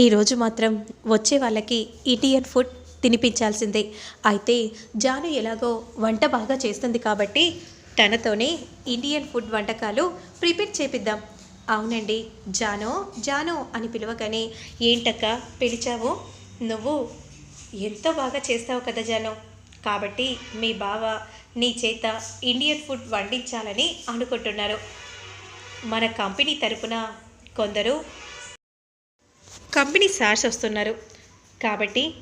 ఈరోజు మాత్రం వచ్చే వాళ్ళకి ఇండియన్ ఫుడ్ తినిపించాల్సిందే. అయితే జాను ఎలాగో వంట బాగా చేస్తుంది కాబట్టి తనతోనే ఇండియన్ ఫుడ్ వంటకాలు ప్రిపేర్ చేపిద్దాం. అవునండి జానో జానో అని పిలవగానే ఏంటక్క పిలిచావు? నువ్వు ఎంతో బాగా చేస్తావు కదా జానో. కాబట్టి మీ బావ నీ చేత ఇండియన్ ఫుడ్ వండించాలని అనుకుంటున్నారు. మన కంపెనీ తరపున కొందరు కంపెనీ సార్స్ వస్తున్నారు. కాబట్టి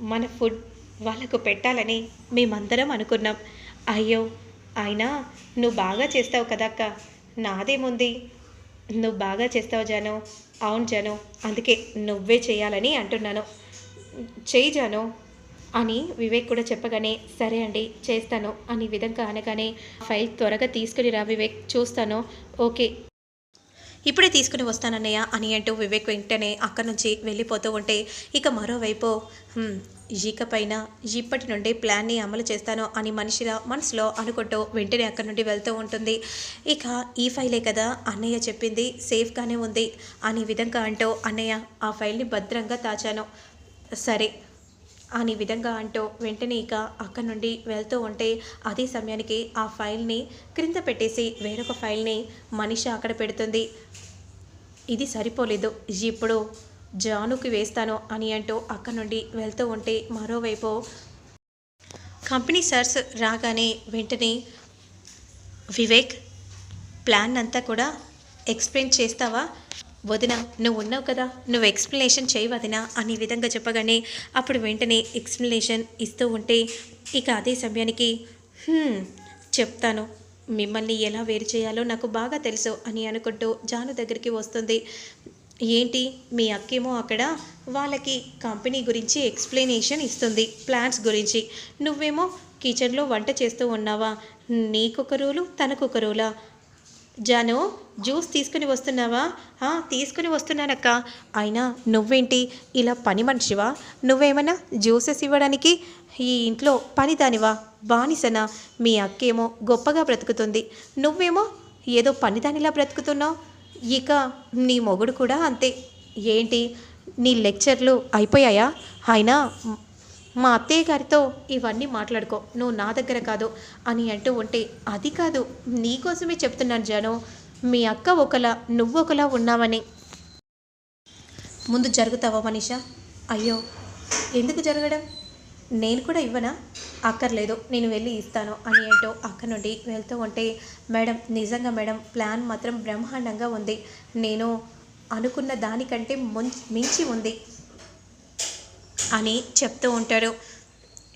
మన ఫుడ్ వాళ్ళకు పెట్టాలని మేమందరం అనుకున్నాం. అయ్యో అయినా నువ్వు బాగా చేస్తావు కదక్క. నాదేముంది? నువ్వు బాగా చేస్తావు జాను. అవును జాను. అందుకే నువ్వే చేయాలని అంటున్నాను. చేయి జాను అని వివేక్ కూడా చెప్పగానే సరే అండి చేస్తాను. అని విధంగా అనగానే ఫైల్ త్వరగా తీసుకుని రా వివేక్. చూస్తాను. ఓకే. ఇప్పుడే తీసుకుని వస్తానన్నయ్య అని అంటూ వివేక్ వెంటనే అక్కడి నుంచి వెళ్ళిపోతూ ఉంటే ఇక మరోవైపు "హ్మ్, పైన ఇప్పటి నుండి ప్లాన్ని అమలు చేస్తాను అని మనిషి మనసులో అనుకుంటూ వెంటనే అక్కడి నుండి వెళ్తూ ఉంటుంది. ఇక ఈ ఫైలే కదా అన్నయ్య చెప్పింది సేఫ్గానే ఉంది అనే విధంగా అంటూ అన్నయ్య ఆ ఫైల్ని భద్రంగా దాచాను. సరే అని విధంగా అంటూ వెంటనే ఇక అక్కడి నుండి వెళ్తూ ఉంటే అదే సమయానికి ఆ ఫైల్ని క్రింద పెట్టేసి వేరొక ఫైల్ని మనిషి అక్కడ పెడుతుంది. ఇది సరిపోలేదు. ఇప్పుడు జానుకి వేస్తాను అని అంటూ అక్కడి నుండి వెళ్తూ ఉంటే మరోవైపు కంపెనీ సర్స్ రాగానే వెంటనే వివేక్ ప్లాన్ అంతా కూడా ఎక్స్ప్లెయిన్ చేస్తావా? వదిన నువ్వు ఉన్నావు కదా? నువ్వు ఎక్స్ప్లెనేషన్ చేయి వదిన అనే విధంగా చెప్పగానే అప్పుడు వెంటనే ఎక్స్ప్లెనేషన్ ఇస్తూ ఉంటే ఇక అదే సమయానికి చెప్తాను. మిమ్మల్ని ఎలా వేరు చేయాలో నాకు బాగా తెలుసు అని అనుకుంటూ జాను దగ్గరికి వస్తుంది. ఏంటి? మీ అక్కేమో అక్కడ వాళ్ళకి కంపెనీ గురించి ఎక్స్ప్లెనేషన్ ఇస్తుంది ప్లాన్స్ గురించి. నువ్వేమో కిచెన్లో వంట చేస్తూ ఉన్నావా? నీకొక రూలు తనకొక రూలా జాను జ్యూస్ తీసుకుని వస్తున్నావా? తీసుకుని వస్తున్నానక్క. అయినా నువ్వేంటి? ఇలా పని మనిషివా? నువ్వేమన్నా జ్యూసెస్ ఇవ్వడానికి ఈ ఇంట్లో పనిదానివా బానిసనా? మీ అక్కేమో గొప్పగా బ్రతుకుతుంది. నువ్వేమో ఏదో పనిదానిలా బ్రతుకుతున్నావు. ఇక నీ మొగుడు కూడా అంతే. ఏంటి? నీ లెక్చర్లు అయిపోయాయా? అయినా మా అత్తయ్య గారితో ఇవన్నీ మాట్లాడుకో. నువ్వు నా దగ్గర కాదు అని అంటూ ఉంటే అది కాదు నీకోసమే చెప్తున్నాను జాను. మీ అక్క ఒకలా నువ్వొకలా ఉన్నావని. ముందు జరుగుతావా మనీషా? అయ్యో ఎందుకు జరగడం? నేను కూడా ఇవ్వనా? అక్కర్లేదు నేను వెళ్ళి ఇస్తాను అని అంటూ అక్క నుండి వెళ్తూ ఉంటే మేడం నిజంగా మేడం ప్లాన్ మాత్రం బ్రహ్మాండంగా ఉంది. నేను అనుకున్న దానికంటే ముం మించి ఉంది. అని చెప్తూ ఉంటాడు.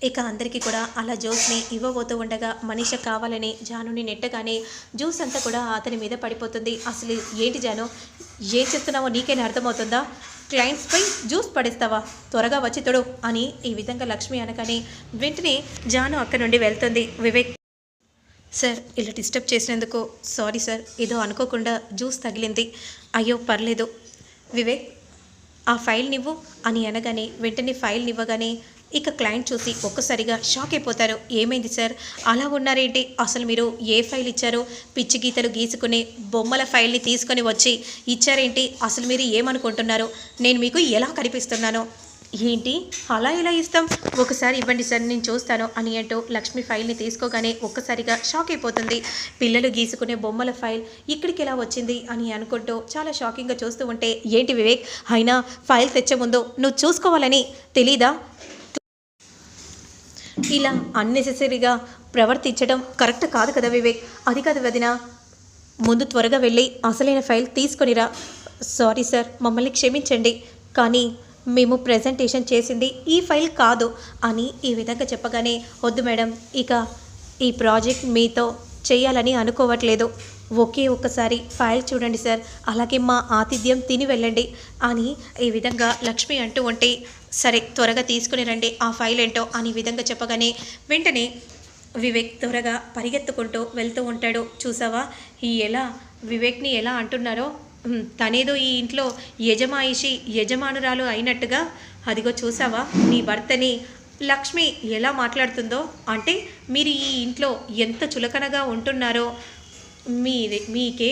ఇక అందరికీ కూడా అలా జ్యూస్ని ఇవ్వబోతూ ఉండగా మనిష కావాలని జానుని నెట్టగానే జ్యూస్ అంతా కూడా అతని మీద పడిపోతుంది. అసలు ఏంటి జాను? ఏం చేస్తున్నావో నీకేనా అర్థమవుతుందా? క్లయింట్స్పై జ్యూస్ పడేస్తావా? త్వరగా వచ్చి తొడు అని ఈ విధంగా లక్ష్మి అనగానే వెంటనే జాను అక్కడి నుండి వెళ్తుంది. వివేక్ సార్ ఇలా డిస్టర్బ్ చేసినందుకు సారీ సార్. ఏదో అనుకోకుండా జ్యూస్ తగిలింది. అయ్యో పర్లేదు. వివేక్ ఆ ఫైల్ నివ్వు అని అనగానే వెంటనే ఫైల్ ఇవ్వగానే ఇక క్లయింట్ చూసి ఒక్కసారిగా షాక్ అయిపోతారు. ఏమైంది సార్? అలా ఉన్నారేంటి? అసలు మీరు ఏ ఫైల్ ఇచ్చారో? పిచ్చి గీతలు గీసుకునే బొమ్మల ఫైల్ని తీసుకొని వచ్చి ఇచ్చారేంటి? అసలు మీరు ఏమనుకుంటున్నారు? నేను మీకు ఎలా కనిపిస్తున్నానో ఏంటి? అలా ఎలా ఇస్తాం? ఒకసారి ఇవ్వండి సార్ నేను చూస్తాను అని అంటూ లక్ష్మి ఫైల్ని తీసుకోగానే ఒక్కసారిగా షాక్ అయిపోతుంది. పిల్లలు గీసుకునే బొమ్మల ఫైల్ ఇక్కడికి ఎలా వచ్చింది అని అనుకుంటూ చాలా షాకింగ్గా చూస్తూ ఉంటే ఏంటి వివేక్? అయినా ఫైల్ తెచ్చే ముందు నువ్వు చూసుకోవాలని తెలీదా? ఇలా అన్నెసెసరీగా ప్రవర్తించడం కరెక్ట్ కాదు కదా వివేక్? అది కాదు వదిన. ముందు త్వరగా వెళ్ళి అసలైన ఫైల్ తీసుకొనిరా సారీ సార్ మమ్మల్ని క్షమించండి. కానీ మేము ప్రజెంటేషన్ చేసింది ఈ ఫైల్ కాదు అని ఈ విధంగా చెప్పగానే వద్దు మేడం ఇక ఈ ప్రాజెక్ట్ మీతో చేయాలని అనుకోవట్లేదు. ఒకే ఒక్కసారి ఫైల్ చూడండి సార్. అలాగే మా ఆతిథ్యం తిని వెళ్ళండి అని ఈ విధంగా లక్ష్మి అంటూ ఉంటే సరే త్వరగా తీసుకుని రండి. ఆ ఫైల్ ఏంటో అని ఈ విధంగా చెప్పగానే వెంటనే వివేక్ త్వరగా పరిగెత్తుకుంటూ వెళ్తూ ఉంటాడు. చూసావా? ఈ ఎలా? వివేక్ని ఎలా అంటున్నారో తనేదో ఈ ఇంట్లో యజమాయిషి యజమానురాలు అయినట్టుగా అదిగో చూసావా నీ భర్తని లక్ష్మి ఎలా మాట్లాడుతుందో? అంటే మీరు ఈ ఇంట్లో ఎంత చులకనగా ఉంటున్నారో మీ మీకే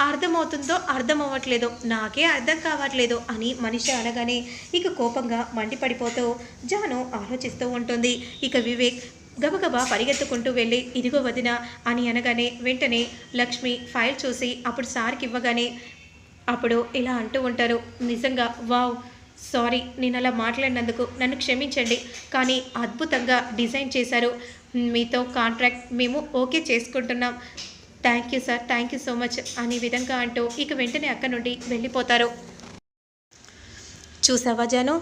అర్థమవుతుందో అర్థం అవ్వట్లేదో నాకే అర్థం కావట్లేదు అని మనిషి అనగానే ఇక కోపంగా మండిపడిపోతూ జాను ఆలోచిస్తూ ఉంటుంది. ఇక వివేక్ గబగబా పరిగెత్తుకుంటూ వెళ్ళి ఇదిగో వదిన అని అనగానే వెంటనే లక్ష్మి ఫైల్ చూసి అప్పుడు సార్కి ఇవ్వగానే అప్పుడు ఇలా అంటూ ఉంటారు. నిజంగా వావ్ సారీ నేను అలా మాట్లాడినందుకు నన్ను క్షమించండి కానీ అద్భుతంగా డిజైన్ చేశారు. మీతో కాంట్రాక్ట్ మేము ఓకే చేసుకుంటున్నాం. Thank you sir thank you so much అనే విధంగా అంటూ ఇక వెంటనే అక్కడ నుండి వెళ్ళిపోతారు. చూసావా జాను?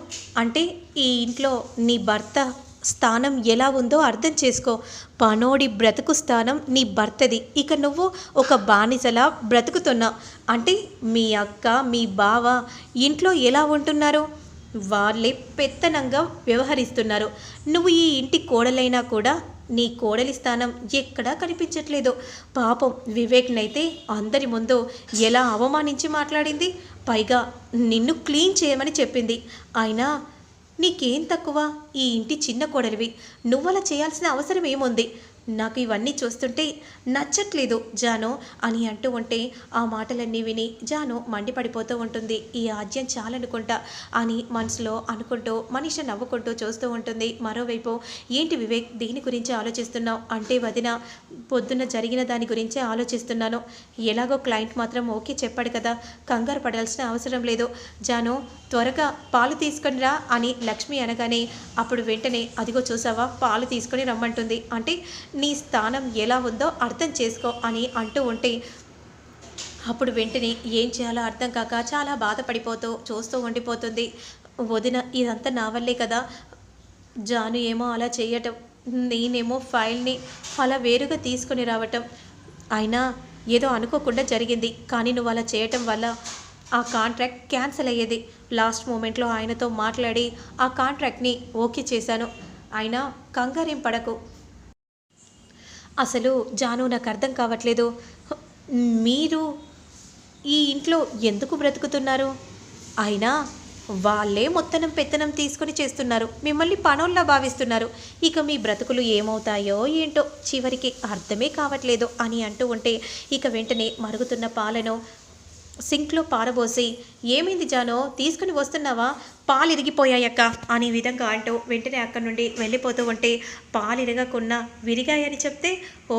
అంటే ఈ ఇంట్లో నీ భర్త స్థానం ఎలా ఉందో అర్థం చేసుకో. పనోడి బ్రతుకు స్థానం నీ భర్తది. ఇక నువ్వు ఒక బానిసలా బ్రతుకుతున్నావు. అంటే మీ అక్క మీ బావ ఇంట్లో ఎలా ఉంటున్నారు? వాళ్ళే పెత్తనంగా వ్యవహరిస్తున్నారు. నువ్వు ఈ ఇంటి కోడలైనా కూడా నీ కోడలి స్థానం ఎక్కడా కనిపించట్లేదు. పాపం వివేక్నైతే అందరి ముందు ఎలా అవమానించి మాట్లాడింది? పైగా నిన్ను క్లీన్ చేయమని చెప్పింది. అయినా నీకేం తక్కువ? ఈ ఇంటి చిన్న కోడలివి. నువ్వలా చేయాల్సిన అవసరం ఏముంది నాకు ఇవన్నీ చూస్తుంటే నచ్చట్లేదు జాను అని అంటూ ఉంటే ఆ మాటలన్నీ విని జాను మండిపడిపోతూ ఉంటుంది. ఈ ఆద్యం చాలనుకుంటా అని మనసులో అనుకుంటూ మనిషి నవ్వుకుంటూ చూస్తూ ఉంటుంది. మరోవైపు ఏంటి వివేక్ దీని గురించి ఆలోచిస్తున్నావు? అంటే వదిన పొద్దున్న జరిగిన దాని గురించే ఆలోచిస్తున్నాను. ఎలాగో క్లయింట్ మాత్రం ఓకే చెప్పాడు కదా కంగారు పడాల్సిన అవసరం లేదు. జాను త్వరగా పాలు తీసుకొని రా అని లక్ష్మి అనగానే అప్పుడు వెంటనే అదిగో చూసావా పాలు తీసుకొని రమ్మంటుంది. అంటే నీ స్థానం ఎలా ఉందో అర్థం చేసుకో అని అంటూ ఉంటే అప్పుడు వెంటనే ఏం చేయాలో అర్థం కాక చాలా బాధపడిపోతూ చూస్తూ ఉండిపోతుంది. వదిన ఇదంతా నా వల్లే కదా? జాను ఏమో అలా చేయటం నేనేమో ఫైల్ని అలా వేరుగా తీసుకొని రావటం. అయినా ఏదో అనుకోకుండా జరిగింది. కానీ నువ్వు అలా చేయటం వల్ల ఆ కాంట్రాక్ట్ క్యాన్సిల్ అయ్యేది. లాస్ట్ మూమెంట్లో ఆయనతో మాట్లాడి ఆ కాంట్రాక్ట్ని ఓకే చేశాను. అయినా కంగారేం పడకు. అసలు జాను నాకు అర్థం కావట్లేదు. మీరు ఈ ఇంట్లో ఎందుకు బ్రతుకుతున్నారు? అయినా వాళ్ళే మొత్తనం పెత్తనం తీసుకొని చేస్తున్నారు. మిమ్మల్ని పనుల్లా భావిస్తున్నారు. ఇక మీ బ్రతుకులు ఏమవుతాయో ఏంటో చివరికి అర్థమే కావట్లేదు అని అంటూ ఉంటే ఇక వెంటనే మరుగుతున్న పాలను సింక్లో పారబోసి ఏమైంది జానో? తీసుకుని వస్తున్నావా? పాలు ఇరిగిపోయాయక్క అనే విధంగా అంటూ వెంటనే అక్కడి నుండి వెళ్ళిపోతూ ఉంటే పాలు ఇరగకున్నా విరిగాయని చెప్తే ఓ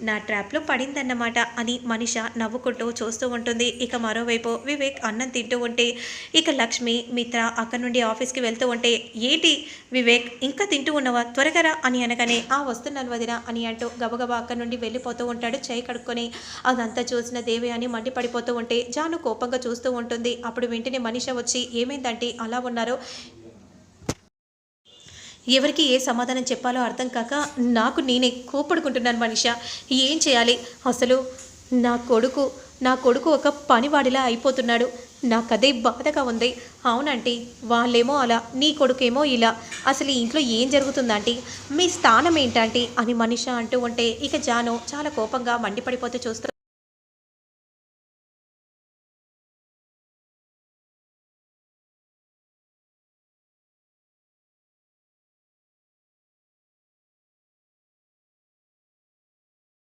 నా ట్రాప్లో పడిందన్నమాట అని మనిష నవ్వుకుంటూ చూస్తూ ఉంటుంది. ఇక మరోవైపు వివేక్ అన్నం తింటూ ఉంటే ఇక లక్ష్మి మిత్ర అక్కడి నుండి ఆఫీస్కి వెళ్తూ ఉంటే ఏంటి వివేక్ ఇంకా తింటూ ఉన్నవా? త్వరగా అని అనగానే ఆ వస్తున్నాను వదిన అని అంటూ గబగబా అక్కడి నుండి వెళ్ళిపోతూ ఉంటాడు చేయి కడుక్కొని. అదంతా చూసిన దేవి అని మండిపడిపోతూ ఉంటే జాను కోపంగా చూస్తూ ఉంటుంది. అప్పుడు వెంటనే మనిష వచ్చి ఏమైందంటే అలా ఉన్నారో? ఎవరికి ఏ సమాధానం చెప్పాలో అర్థం కాక నాకు నేనే కోపడుకుంటున్నాను మనిష. ఏం చేయాలి? అసలు నా కొడుకు నా కొడుకు ఒక పనివాడిలా అయిపోతున్నాడు. నాకు అదే బాధగా ఉంది. అవునంటీ వాళ్ళేమో అలా నీ కొడుకేమో ఇలా. అసలు ఇంట్లో ఏం జరుగుతుందంటీ? మీ స్థానం ఏంటంటే? అని మనిష అంటూ ఉంటే ఇక జాను చాలా కోపంగా మండిపడిపోతూ చూస్తూ